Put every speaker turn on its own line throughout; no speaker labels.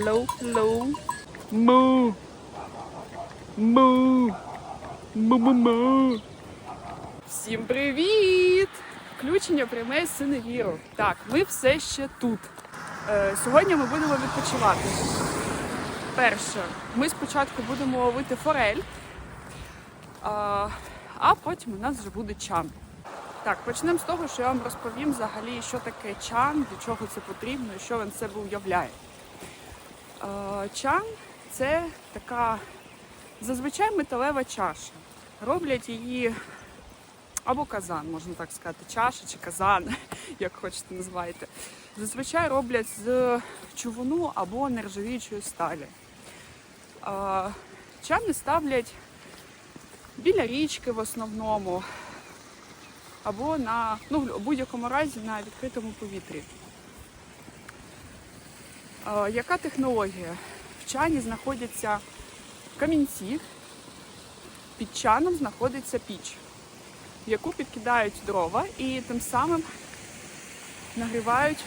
Hello, hello. Му. Му. Му-му-му. Всім привіт! Включення пряме з синевіру. Так, ми все ще тут. Е, сьогодні ми будемо відпочивати. Перше, ми спочатку будемо ловити форель, а, а потім у нас вже буде чан. Так, почнемо з того, що я вам розповім взагалі, що таке чан, для чого це потрібно і що він себе уявляє. Чан це така зазвичай металева чаша. Роблять її або казан, можна так сказати, чаша чи казан, як хочете називайте. Зазвичай роблять з човуну або нержавіючої сталі. Чани ставлять біля річки в основному, або на ну, в будь-якому разі на відкритому повітрі. Яка технологія? В чані знаходяться камінці, під чаном знаходиться піч, в яку підкидають дрова і тим самим нагрівають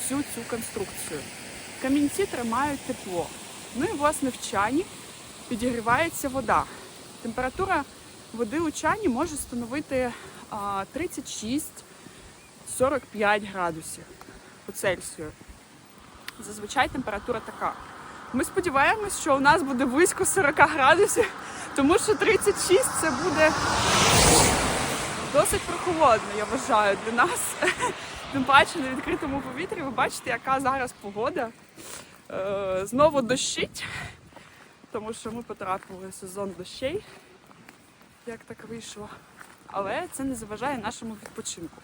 всю цю конструкцію. Камінці тримають тепло. Ну і власне в чані підігрівається вода. Температура води у чані може становити 36-45 градусів по Цельсію. Зазвичай температура така. Ми сподіваємось, що у нас буде близько 40 градусів, тому що 36 це буде досить прохолодно, я вважаю, для нас. Тим паче на відкритому повітрі ви бачите, яка зараз погода. Е, знову дощить, тому що ми потрапили в сезон дощей, як так вийшло. Але це не заважає нашому відпочинку.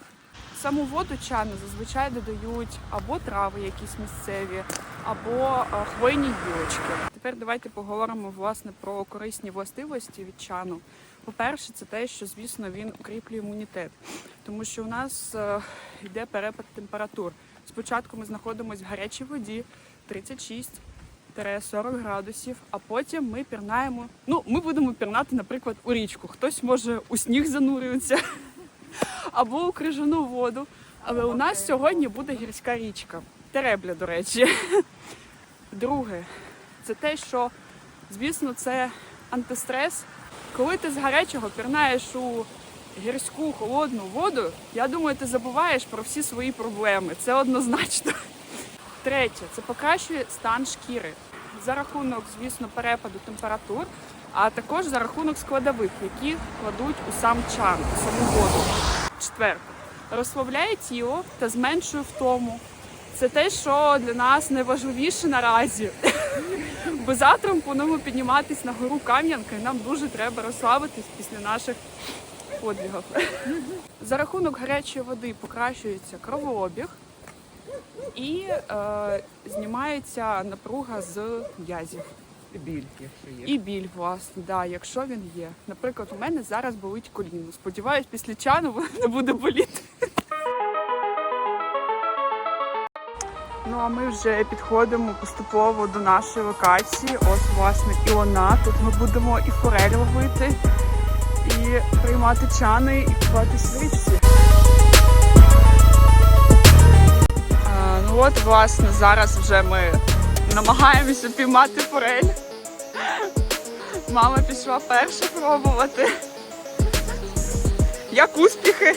Саму воду чану зазвичай додають або трави якісь місцеві, або е, хвойні гілочки. Тепер давайте поговоримо власне про корисні властивості від чану. По-перше, це те, що звісно він укріплює імунітет, тому що у нас е, йде перепад температур. Спочатку ми знаходимося в гарячій воді 36-40 градусів, а потім ми пірнаємо. Ну, ми будемо пірнати, наприклад, у річку. Хтось може у сніг занурюється або у крижану воду. Але у нас сьогодні буде гірська річка. Теребля, до речі. Друге, це те, що, звісно, це антистрес. Коли ти з гарячого пірнаєш у гірську холодну воду, я думаю, ти забуваєш про всі свої проблеми. Це однозначно. Третє, це покращує стан шкіри за рахунок, звісно, перепаду температур, а також за рахунок складових, які кладуть у сам чан, у саму воду. Четверте, розслабляє тіло та зменшує втому. Це те, що для нас найважливіше наразі. Бо завтра ми плануємо підніматись на гору Кам'янка, і нам дуже треба розслабитись після наших подвігів. За рахунок гарячої води покращується кровообіг і е, знімається напруга з м'язів.
І біль, якщо є.
І біль, власне, да, якщо він є. Наприклад, у мене зараз болить коліно. Сподіваюсь, після чану воно не буде боліти. Ну а ми вже підходимо поступово до нашої локації. Ось, власне, і вона. Тут ми будемо і форель ловити, і приймати чани, і купатись в річці. Ну от, власне, зараз вже ми намагаємося піймати форель. Мама пішла перша пробувати. Як успіхи?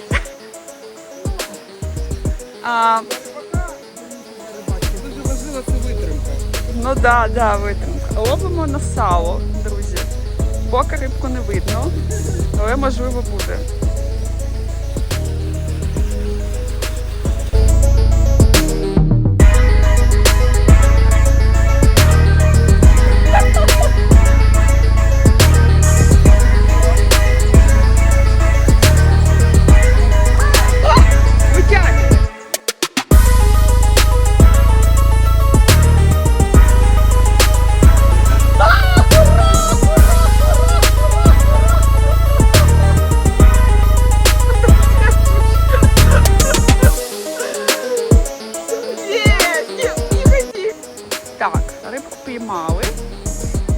А,
Дуже важлива це витримка.
ну да, да, витримка. Ловимо на сало, друзі. Поки рибку не видно, але можливо буде.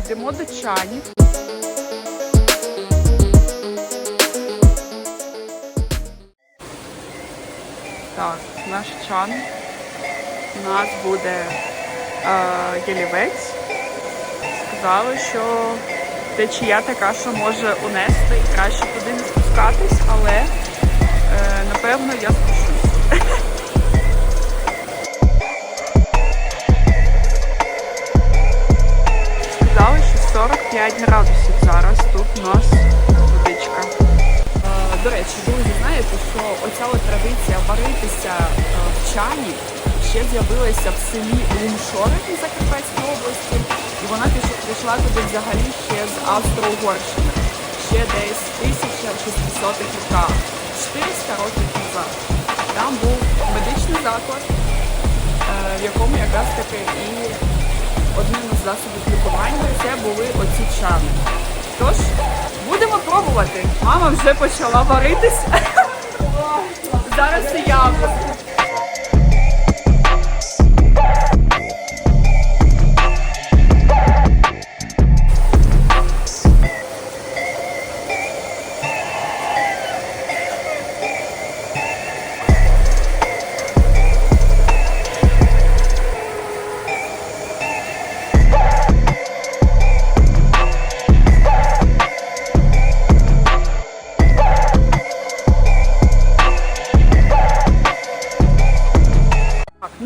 Йдемо до чанів. Так, наш чан. У нас буде е, ялівець. Сказали, що течія така, що може унести і краще туди не спускатись, але е, напевно я спущусь. 5 градусів зараз. Тут у нас водичка. Е, до речі, друзі, знаєте, що оця от традиція варитися е, в чані ще з'явилася в селі Лімшорин Закарпатської області, і вона прийшла туди взагалі ще з Австро-Угорщини, ще десь 1600-х 400 років назад. Там був медичний заклад, е, в якому якраз таки і одним із засобів лікування це були оці чани. Тож, будемо пробувати. Мама вже почала варитись. Зараз і я.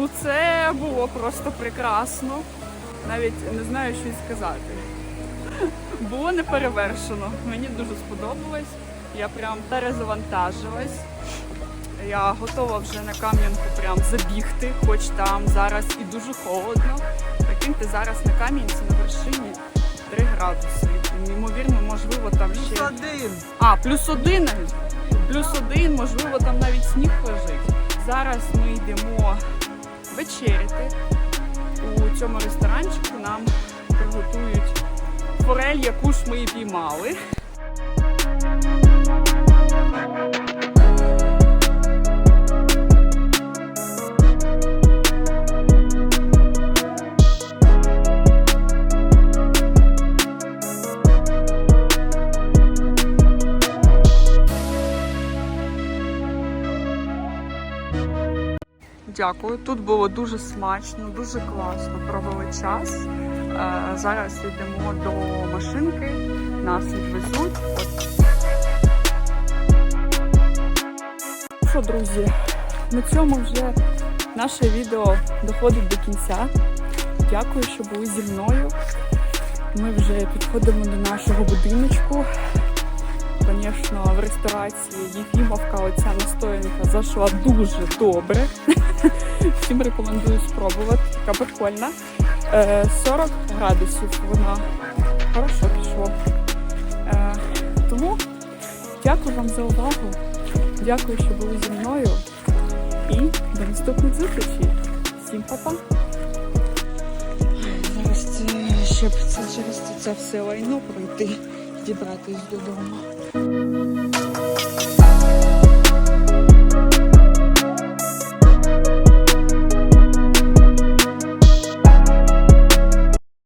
Ну це було просто прекрасно. Навіть не знаю, що й сказати. Було неперевершено. Мені дуже сподобалось. Я прям перезавантажилась. Я готова вже на Кам'янку прям забігти, хоч там зараз і дуже холодно. Прикиньте, зараз на Кам'янці на вершині 3 градуси. Ймовірно, можливо, там ще.
Один.
А, плюс один навіть. Плюс один, можливо, там навіть сніг лежить. Зараз ми йдемо вечеряти. У цьому ресторанчику нам приготують форель, яку ж ми і піймали. Дякую. Тут було дуже смачно, дуже класно. Провели час. Е, Зараз йдемо до машинки, нас відвезуть. Що, друзі, на цьому вже наше відео доходить до кінця. Дякую, що були зі мною. Ми вже підходимо до нашого будиночку. Звісно, в ресторації Єфімовка оця настоянка зайшла дуже добре. Всім рекомендую спробувати. Така прикольна. Е, 40 градусів вона хорошо пішло. Е, Тому дякую вам за увагу. Дякую, що були зі мною. І до наступних зустрічей. Всім па-па! Зараз це щоб це через це все лайно пройти, дібратись додому.